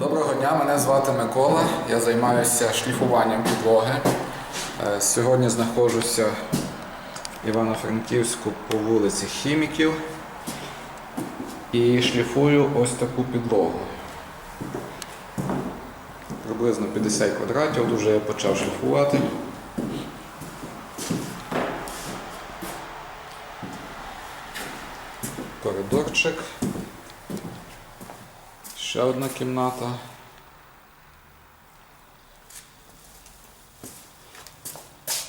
Доброго дня, мене звати Микола. Я займаюся шліфуванням підлоги. Е, Сьогодні знаходжуся в Івано-Франківську по вулиці Хіміків і шліфую ось таку підлогу. Приблизно 50 квадратів, дуже я почав шліфувати. Коридорчик. Ще одна кімната.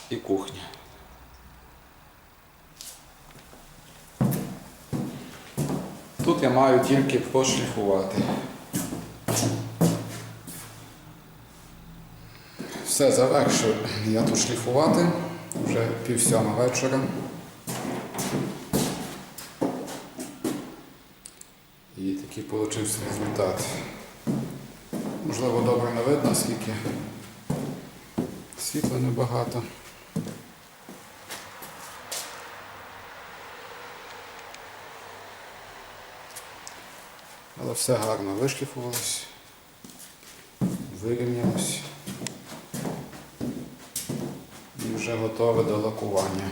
І кухня. Тут я маю тільки пошліфувати. Все, завершив я тут шліфувати. Вже пів сьома вечора. І такий получився результат. Можливо, добре не видно, оскільки світла небагато. Але все гарно вишліфувалось, вирівнялось і вже готове до лакування.